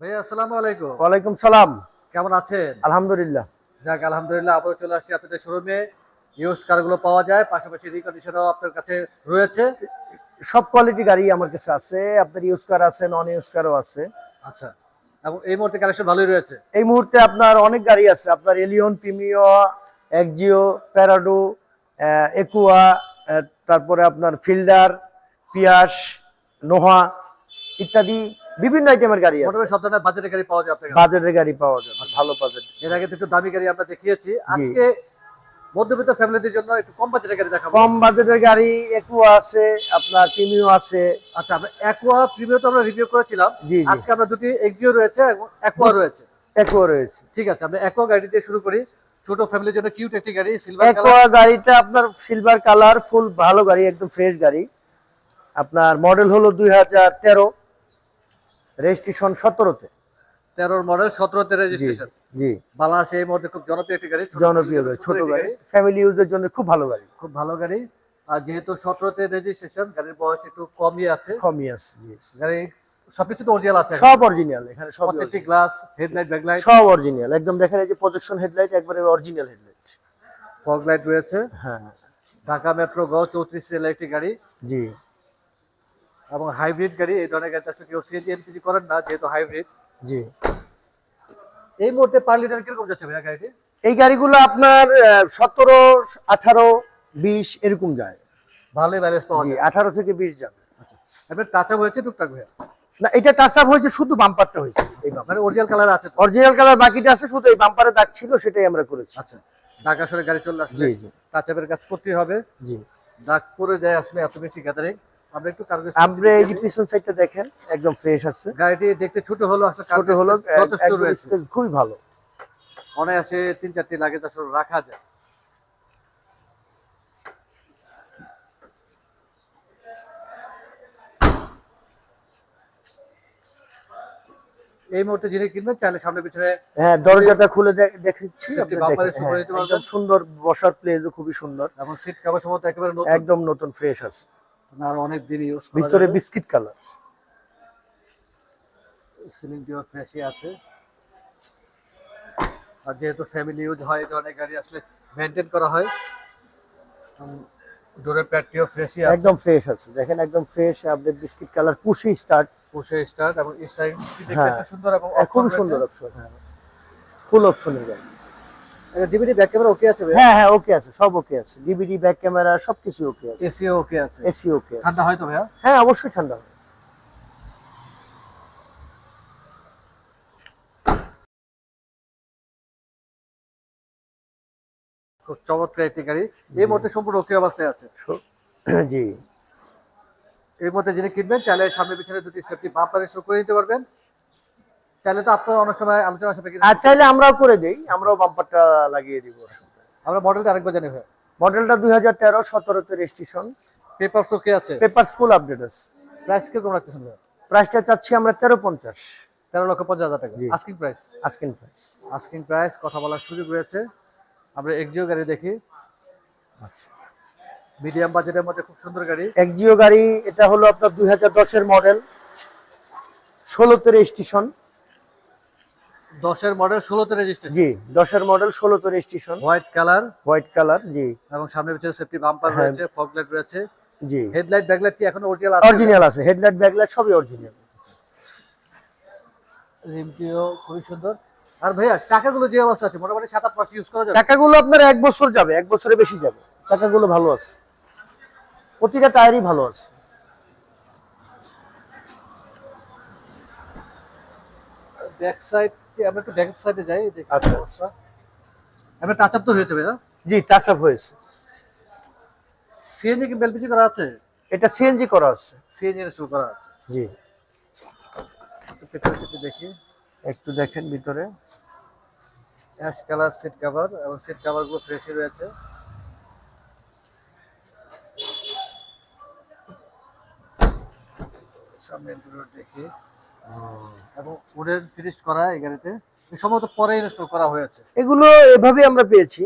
ভাইয়া আসসালামু আলাইকুম। ওয়ালাইকুম সালাম। কেমন আছেন? আলহামদুলিল্লাহ। যাক আলহামদুলিল্লাহ আবারও চলে আসছি আপনাদের শোরুমে ইউজড কারগুলো পাওয়া যায় পাশাপাশি রিকন্ডিশনও আপনার কাছে রয়েছে। সব কোয়ালিটি গাড়ি আমার কাছে আছে। আপনার ইউজ কার আছে নন ইউজ কারও আছে। আচ্ছা এবং এই মুহূর্তে কালেকশন ভালোই রয়েছে? এই মুহূর্তে আপনার অনেক গাড়ি আছে। আপনার Allion Premio Axio Prado Aqua তারপরে আপনার ফিল্ডার পিয়াস নোহা ইত্যাদি বিভিন্ন আইটেমের গাড়ি আছে। মোটামুটি ধরনের বাজেটের গাড়ি পাওয়া যায় আপনার কাছে। বাজেটের গাড়ি পাওয়া যায় ভালো বাজেট এর আগে তো একটু দামি গাড়ি আমরা দেখিয়েছি। আজকে মধ্যবিত্ত ফ্যামিলিদের জন্য একটু কম বাজেটের গাড়ি দেখাবো। কম বাজেটের গাড়ি একুয়া আছে আপনার প্রিমিও আছে। আচ্ছা আমরা অ্যাকোয়া প্রিমিয়াম তো আমরা রিভিউ করেছিলাম। আজকে আমরা দুটি এক্সিও রয়েছে এবং অ্যাকোয়া রয়েছে। একুয়া রয়েছে। ঠিক আছে আমরা অ্যাকোয়া গাড়ি দিয়ে শুরু করি। ছোট ফ্যামিলির জন্য কিউট একটি গাড়ি সিলভার কালার একোয়া গাড়িটা আপনার সিলভার কালার ফুল ভালো গাড়ি একদম ফ্রেশ গাড়ি। আপনার মডেল হলো দুই হাজার তেরো। রেজিস্ট্রেশন সতেরোতে। তেরোর মডেল সতেরোতে রেজিস্ট্রেশন। জি। বাংলাদেশে এই মুহূর্তে খুব জনপ্রিয় একটি গাড়ি জনপ্রিয় গাড়ি ছোট গাড়ি। ফ্যামিলি ইউজের জন্য খুব ভালো গাড়ি। খুব ভালো গাড়ি। আর যেহেতু সতেরোতে রেজিস্ট্রেশন গাড়ির বয়স একটু কমই আছে। কমই আছে জি। গাড়ি সবকিছু তো অরিজিনাল আছে। সব অরিজিনাল এখানে সব প্রত্যেকটি গ্লাস হেডলাইট ব্যাকলাইট সব অরিজিনাল একদম দেখেন এই যে প্রজেকশন হেডলাইট একবারে অরিজিনাল হেডলাইট ফগ লাইট রয়েছে। হ্যাঁ। ঢাকা মেট্রো গ চৌত্রিশ রেলের একটি গাড়ি। জি। এবং হাইব্রিড গাড়ি এই ধরনের গাড়ি আসলে কেউ সিএনজি এলপিজি করেন না যেহেতু হাইব্রিড জি। এই মুহূর্তে পার লিটার কীরকম যাচ্ছে ভাইয়া গাড়িটি? এই গাড়িগুলো আপনার সতেরো আঠারো বিশ এরকম যায়। ভালোই ব্যালেন্স পাওয়া যায়। আঠারো থেকে বিশ যাবে। এবার টাচ আপ হয়েছে টুকটাক ভাইয়া? না এটা টাচ আপ হয়েছে শুধু বাম্পারটা হয়েছে এই বাম্পার অরিজিনাল কালার আছে? অরিজিনাল কালার বাকিটা আছে শুধু এই বাম্পারে দাগ ছিল সেটাই আমরা করেছি। আচ্ছা ঢাকা শহরে গাড়ি চলে আসলে জি জি। টাচ আপের কাজ করতেই হবে। জি। দাগ পরে যায় আসলে এত বেশি গ্যাদারিং একটু কার্গো এই যে পিছন সাইডটা দেখেন একদম ফ্রেশ আছে। গাড়িটি দেখতে ছোট হলো আসলে ছোট হলো যথেষ্ট রয়েছে। খুবই ভালো। অনায়াসে তিন চারটি লাগেজ আসলে রাখা যায়। এই মুহূর্তে যিনি কিনবেন চাইলে সামনে পিছনে হ্যাঁ দরজাটা খুলে দেখেছি হ্যাঁ, সুন্দর বসার প্লেসও খুবই সুন্দর। এবং সিট কভার সমস্ত একেবারে একদম নতুন ফ্রেশ আছে। আর অনেক দিন ইউজ ভিতরে বিস্কিট কালার। সিলিং টিও ফ্রেশই আছে। আর যেহেতু ফ্যামিলি ইউজ হয় এই ধরনের গাড়ি আসলে মেনটেন করা হয়। ডোরের প্যাডটিও ফ্রেশই আছে। একদম ফ্রেশ আছে। দেখেন একদম ফ্রেশ আপনি বিস্কিট কালার পুশি স্টার্ট পুশে স্টার্ট এবং স্টারিং দেখতে হ্যাঁ। সুন্দর এবং খুব সুন্দর অপশন হ্যাঁ। ফুল অপশনের গাড়ি ডিভিডি ব্যাক ক্যামেরা ওকে আছে হ্যাঁ হ্যাঁ ওকে আছে সব ওকে আছে। ডিভিডি ব্যাক ক্যামেরা সবকিছু ওকে আছে। এসিও ওকে আছে। এসি ওকে আছে। ঠান্ডা হয় তো ভাইয়া? হ্যাঁ অবশ্যই ঠান্ডা হবে। খুব চমৎকার একটি গাড়ি। এই মুহূর্তে সম্পূর্ণ ওকে অবস্থায় আছে। জি। এর মধ্যে যিনি কিনবেন চাইলে সামনে পিছনে দুটি সেফটি বাম্পার শুরু করে নিতে পারবেন। চাইলে তো আপনারা অনেক সময় আলোচনা সাপেক্ষে আর চাইলে আমরাও করে দেই আমরাও বাম্পারটা লাগিয়ে দিব। আমরা মডেলটা আরেকবার জানি ভাই। মডেলটা দুই হাজার তেরো সতেরোতে রেজিস্ট্রেশন পেপার ওকে আছে? পেপার ফুল আপডেট আছে। প্রাইস কীরকম রাখতেছেন ভাইয়া প্রাইসটা চাচ্ছি আমরা তেরো পঞ্চাশ। তেরো লক্ষ পঞ্চাশ হাজার টাকা। Asking price asking price asking price কথা বলার সুযোগ রয়েছে। আমরা এক্সিও গাড়ি দেখি। মিডিয়াম বাজেটের মধ্যে খুব সুন্দর গাড়ি। একজিও গাড়ি এটা হলো আপনার দুই হাজার দশের মডেল ষোলোতে রেজিস্ট্রেশন দশের মডেল ষোলোতে রেজিস্ট্রেশন জি দশের মডেল ষোলোতে registration white colour white colour জি। এবং সামনে পিছনে সেফটি বাম্পার হ্যাঁ। রয়েছে ফগ লাইট রয়েছে। জি। হেডলাইট ব্যাকলাইট কি এখন অরিজিনাল আছে? অরিজিনাল আছে। হেডলাইট ব্যাকলাইট সবই অরিজিনাল রিমটিও খুবই সুন্দর। আর ভাইয়া চাকাগুলো যে অবস্থা আছে মোটামুটি সাত আট মাস ইউজ করা যাবে? চাকাগুলো আপনার এক বছর যাবে এক বছরের বেশি যাবে। চাকাগুলো ভালো আছে। প্রতিটা টায়ারই ভালো আছে। ব্যাক সাইড আমরা একটু ব্যাক সাইডে যাই দেখি আচ্ছা। অবস্থা। আমরা টাচ আপ তো হয়েছে ভাইয়া জি টাচ আপ হয়েছে। সিএনজি কি বেলপিজি করা আছে? এটা সিএনজি করা আছে। সিএনজি ইনস্টল করা আছে। জি। পেছনে সিটে দেখি। একটু দেখেন ভিতরে। অ্যাশ কালার সিট কভার এবং সিট কভারগুলো ফ্রেশই রয়েছে। সামনে ইন্টেরিয়র দেখি। এবং উডেন ফিনিশ করা এই গাড়িতে সম্ভবত পরে ইনস্টল করা হয়েছে। এগুলো এভাবে আমরা পেয়েছি।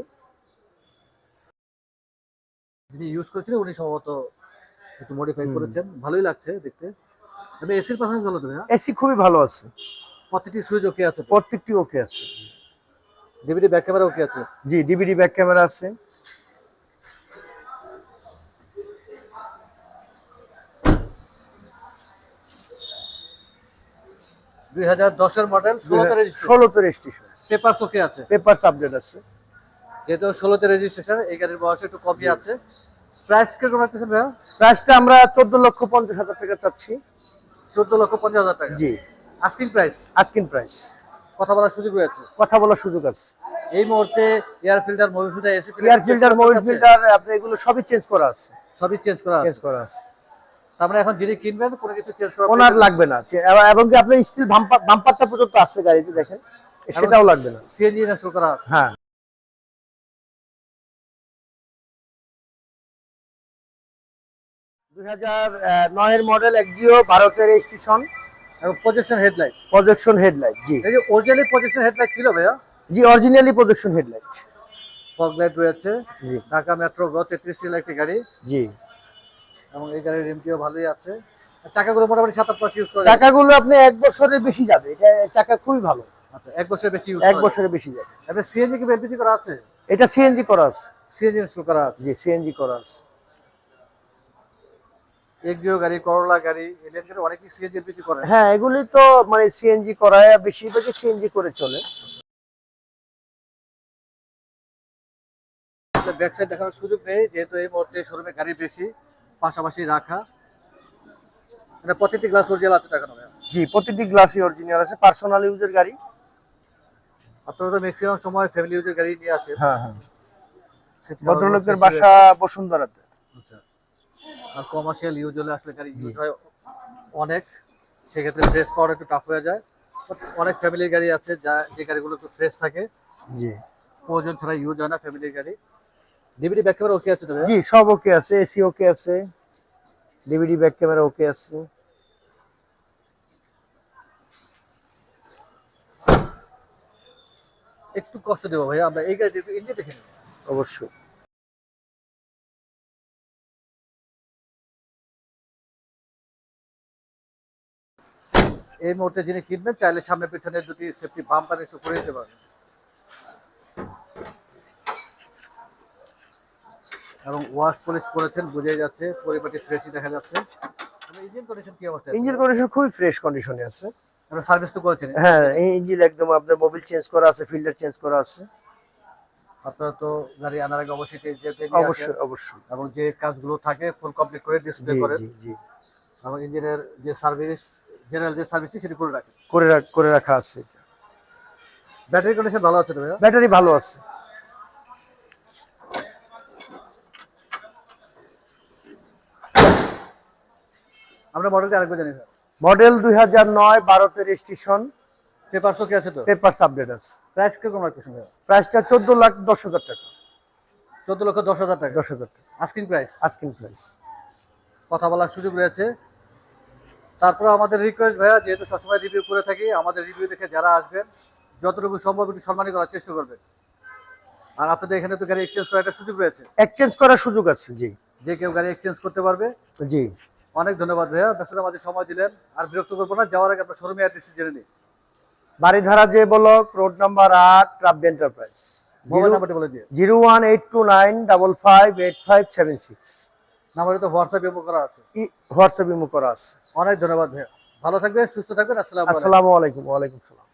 যিনি ইউজ করেছিলেন উনি সম্ভবত একটু মডিফাই করেছেন। ভালোই লাগছে দেখতে। আমি এসির পারফরমেন্স ভালো তো এসি খুবই ভালো আছে। প্রতিটি সুইচ ওকে আছে প্রত্যেকটি ওকে আছে। ডিভিডি ব্যাক ক্যামেরা ওকে আছে? জি ডিভিডি ব্যাক ক্যামেরা আছে। দুই হাজার দশের মডেল ষোলোতে রেজিস্ট্রেশন ষোলোতে রেজিস্ট্রেশন পেপার ওকে আছে। পেপারস আপডেট আছে। যেহেতু ষোলোতে রেজিস্ট্রেশন এই গাড়ির বয়স একটু কমই আছে। প্রাইস রাখতেছেন ভাইয়া? প্রাইসটা আমরা চোদ্দ লক্ষ পঞ্চাশ হাজার টাকা চাচ্ছি। চোদ্দ লক্ষ পঞ্চাশ হাজার টাকা। জি। আস্কিং প্রাইস আস্কিন প্রাইস কথা বলার সুযোগ রয়েছে? কথা বলার সুযোগ আছে। এই মুহূর্তে air filter movie filter AC air filter Mobil filter আপনি এগুলো সবই চেঞ্জ করা আছে। সবই চেঞ্জ করা চেঞ্জ করা আছে। তার মানে এখন যিনি কিনবেন কোনো কিছু চেঞ্জ করা ওনার লাগবে না। এবং- কি আপনার স্টিল বাম্পার বাম্পারটা পর্যন্ত আছে গাড়িতে দেখেন? সেটাও লাগবে না। সিএনজি ইনস্টল করা আছে। হ্যাঁ। দুই হাজার নয়ের মডেল একজিও ভারতের স্টেশন এবং প্রজেকশন হেডলাইট প্রজেকশন হেডলাইট জি। এই যে অরিজিনালি প্রজেকশন হেডলাইট ছিল ভাইয়া? জি originally projection headlight fog light রয়েছে। জি। ঢাকা মেট্রো গ তেত্রিশ একটি গাড়ি। জি। এবং এই গাড়ির রিমটিও ভালোই আছে। চাকাগুলো মোটামুটি সাত আট মাস ইউজ করা চাকাগুলো আপনি এক বছরের বেশি যাবে। এটা চাকা খুবই ভালো। আচ্ছা এক বছরের বেশি এক বছরের বেশি যাবে। এবার সিএনজি কি এলপিজি করা আছে? এটা সিএনজি করা আছে। সিএনজি ইনস্টল করা আছে। জি সিএনজি করা আছে। এক্সিও গাড়ি করোলা গাড়ি এলিয়ন গাড়ি সিএনজি এলপিজি করে। হ্যাঁ এগুলি তো মানে সিএনজি করা বেশিরভাগই সিএনজি করে চলে। ব্যাক সাইড দেখানোর সুযোগ নেই যেহেতু এই মুহূর্তে শোরুমে গাড়ি বেশি। পাশাপাশি রাখা। মানে প্রতিটি গ্লাস অরিজিনাল আছে ভাইয়া? জি প্রতিটি গ্লাসই অরিজিনাল আছে পার্সোনাল ইউজের গাড়ি। আপনারা তো ম্যাক্সিমাম সময় ফ্যামিলি ইউজের গাড়ি নিয়ে আসেন। হ্যাঁ হ্যাঁ। ভদ্রলোকের বাসা বসুন্ধরাতে। আচ্ছা। আর কমার্শিয়াল ইউজ হলে আসলে গাড়ি ইউজ হয় অনেক। সেক্ষেত্রে ফ্রেশ পাওয়ার একটু টাফ হয়ে যায়। অনেক ফ্যামিলির গাড়ি আছে যা যে গাড়িগুলো একটু ফ্রেশ থাকে। জি। প্রয়োজন ছাড়া ইউজ হয় না ফ্যামিলির গাড়ি। ডিভিডি ব্যাক ক্যামেরা ওকে আছে তো জি সব ওকে আছে এসি ওকে আছে ডিভিডি ব্যাক ক্যামেরা ওকে আছে। একটু কষ্ট দেবো ভাইয়া আমরা এই গাড়িটি একটু ইঞ্জিন দেখে নেব। অবশ্যই। এই মুহূর্তে যিনি কিনবেন চাইলে সামনে পেছনে দুটি সেফটি বাম্পার এসে করে দিতে পারবেন এবং ওয়াশ পলিশ করেছেন বুঝে যাচ্ছে পরিপাটি ফ্রেশই দেখা যাচ্ছে। ইঞ্জিন কন্ডিশন কি অবস্থা ইঞ্জিন কন্ডিশন খুবই ফ্রেশ কন্ডিশনে আছে। আমরা সার্ভিস তো করেছেন? হ্যাঁ এই ইঞ্জিন একদম আপনার মোবিল চেঞ্জ করা আছে ফিল্টার চেঞ্জ করা আছে। আপনারা তো গাড়ি আনার আগে অবশ্যই টেস্ট ড্রাইভ অবশ্যই অবশ্যই। এবং যে কাজগুলো থাকে ফুল কমপ্লিট করে ডিসপ্লে জি করেন। জি জি। এবং ইঞ্জিনের যে সার্ভিস জেনারেল যে সার্ভিস সেটি করে রাখেন। করে করে রাখা আছে। ব্যাটারি কন্ডিশন ভালো আছে তো ব্যাটারি ভালো আছে। আমরা মডেলটি আরেকবার জানি স্যার। মডেল দুই হাজার নয় ভারতের স্টেশন পেপারসও কি আছে তো? পেপার আপডেট আছে। প্রাইস কীরকম ভাইয়া? প্রাইসটা চোদ্দ লাখ দশ হাজার টাকা। চোদ্দ লক্ষ দশ হাজার টাকা? দশ হাজার টাকা। আস্কিং প্রাইস আস্কিং প্রাইস কথা বলার সুযোগ রয়েছে। তারপর আমাদের রিকোয়েস্ট ভাইয়া যেহেতু সবসময় রিভিউ করে থাকি আমাদের রিভিউ দেখে যারা আসবেন যতটুকু সম্ভব একটু সম্মানী করার চেষ্টা করবেন। আর আপনাদের এখানে তো গাড়ি এক্সচেঞ্জ করার একটা সুযোগ রয়েছে। এক্সচেঞ্জ করার সুযোগ আছে জি। যে কেউ গাড়ি এক্সচেঞ্জ করতে পারবে। জি। অনেক ধন্যবাদ ভাইয়া। ব্যস্ততা আমাদের সময় দিলেন। আর বিরক্ত করব না যাওয়ার আগে আপনার শোরুমে অ্যাড্রেসটি জেনে নিই। বাড়িধারা যে ব্লক রোড নাম্বার আট ট্রাবডি এন্টারপ্রাইজ। মোবাইল নাম্বারটি বলে দিয়ে zero one eight two nine double five eight five seven six. নাম্বারে তো হোয়াটসঅ্যাপ ইমো করা আছে। হোয়াটসঅ্যাপ ইমো করা আছে। অনেক ধন্যবাদ ভাইয়া। ভালো থাকবেন সুস্থ থাকবেন। আসসালামু আলাইকুম। আসসালামু আলাইকুম ওয়ালাইকুম সালাম।